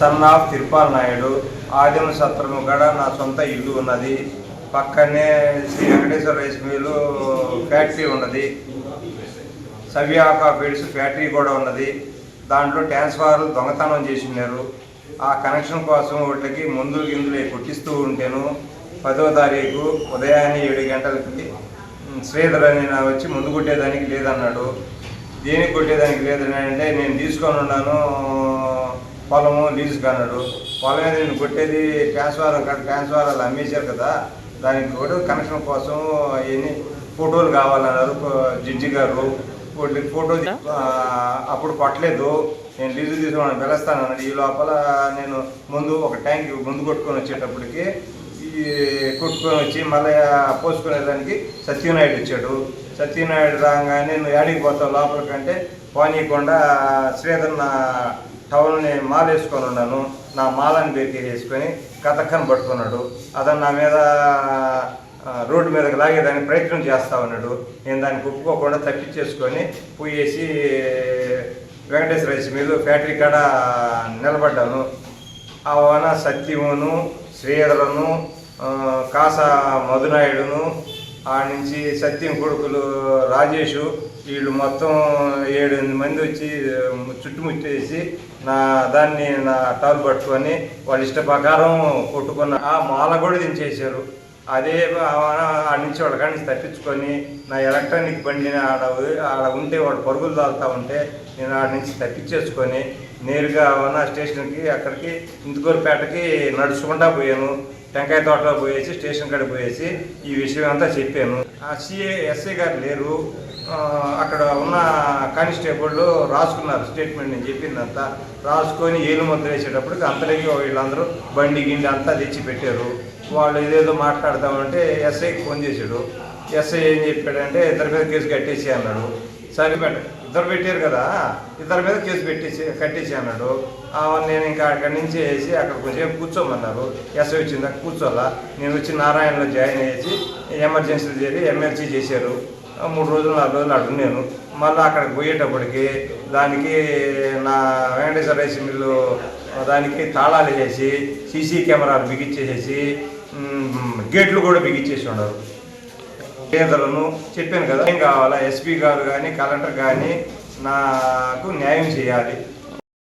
Son of Tirupal Naidu ఆదిమ సత్రము కూడా నా సొంత ఇల్లు ఉన్నది. పక్కనే Shri Venkateswara rice mill factory ఉన్నది. సవ్యాక ఫీడ్స్ ఫ్యాక్టరీ కూడా ఉన్నది. దాంట్లో ట్రాన్స్ఫార్ దొంగతనం చేసి ఉన్నారు ఆ కనెక్షన్ కోసం వాటికి ముందు గిందులు కొట్టిస్తూ ఉంటేను పదో తారీఖు ఉదయాన్నే ఏడు గంటలకి శ్రీధర్ అని నా వచ్చి ముందు కొట్టేదానికి లేదన్నాడు. దేనికి కొట్టేదానికి లేదని అంటే నేను తీసుకొని ఉన్నాను. పొలము లీజుకి అన్నాడు పొలం నేను కొట్టేది ట్రాన్స్ఫార్ ట్రాన్స్ఫారాలు అమ్మేశారు కదా. దానికి కూడా కనెక్షన్ కోసం ఎన్ని ఫోటోలు కావాలన్నారు జడ్జి గారు. ఫోటో అప్పుడు కొట్టలేదు నేను లీజు తీసుకోవడానికి పిలుస్తాను అన్నాడు ఈ లోపల నేను ముందు ఒక ట్యాంక్ ముందు కొట్టుకొని వచ్చేటప్పటికి ఈ కొట్టుకొని వచ్చి మళ్ళీ పోసుకునేదానికి సత్యనాయుడు వచ్చాడు. సత్యనాయుడు రాగానే నువ్వు ఏడికి పోతావు లోపలికంటే పోనీయకుండా శ్రీధర్ నా టవల్ని మాల వేసుకొని ఉన్నాను నా మాలని బేకీ చేసుకొని కథక్కను పట్టుకున్నాడు అతను నా మీద రోడ్డు మీదకి లాగేదానికి ప్రయత్నం చేస్తా ఉన్నాడు. నేను దాన్ని ఒప్పుకోకుండా తప్పించేసుకొని పోయేసి వెంకటేశ్వర మీద ఫ్యాక్టరీ కాడ నిలబడ్డాను. ఆ సత్యమును శ్రీధరను కాస మధునాయుడును ఆ నుంచి సత్యం కొడుకులు రాజేషు వీళ్ళు మొత్తం ఏడెనిమిది మంది వచ్చి చుట్టుముట్టేసి నా దాన్ని నా టాల్ పట్టుకొని వాళ్ళ ఇష్ట ప్రకారం కొట్టుకున్న ఆ మాల కూడా దించేశారు. అదే ఆ నుంచి వాళ్ళ కాడి నుంచి తప్పించుకొని నా ఎలక్ట్రానిక్ బండిని ఆడ ఆడ ఉంటే వాడు పరుగులు దాల్తూ ఉంటే నేను ఆడ నుంచి తప్పించేసుకొని నేరుగా నా స్టేషన్కి అక్కడికి ఇందుకూరుపేటకి నడుచుకుంటా పోయాను. టెంకాయ తోటలో పోయేసి స్టేషన్ కాడికి పోయేసి ఈ విషయం అంతా చెప్పాను. ఆ సిఏ ఎస్ఐ గారు లేరు. అక్కడ ఉన్న కానిస్టేబుల్ రాసుకున్నారు స్టేట్మెంట్ నేను చెప్పిందంతా. రాసుకొని ఏలు ముద్ర వేసేటప్పటికి అంతలోకి వీళ్ళందరూ బండి గిండి అంతా తెచ్చి పెట్టారు. వాళ్ళు ఏదేదో మాట్లాడతామంటే ఎస్ఐకి ఫోన్ చేశాడు. ఎస్ఐ ఏం చెప్పాడంటే ఇద్దరి మీద కేసు కట్టేసి అన్నాడు. సరే ఇద్దరు పెట్టారు కదా. ఇద్దరి మీద కేసు పెట్టేసి కట్టేసి అన్నాడు. నేను ఇంకా అక్కడి నుంచి వేసి అక్కడ కొంచెం కూర్చోమన్నారు. ఎస్ఐ వచ్చిందా? కూర్చోాలా నేను వచ్చి నారాయణలో జాయిన్ అయ్యేసి ఎమర్జెన్సీలు చేరి ఎమ్మెల్సీ చేశారు. మూడు రోజులు నాలుగు రోజులు అటు నేను. మళ్ళీ అక్కడికి పోయేటప్పటికి దానికి నా వెంకటేశ్వర రైస్ మిల్లు దానికి తాళాలు వేసి సీసీ కెమెరాలు బిగించేసేసి గేట్లు కూడా బిగించేసి ఉండరు పేదలను చెప్పాను కదా ఏం కావాలా ఎస్పీ గారు కానీ కలెక్టర్ కానీ నాకు న్యాయం చేయాలి.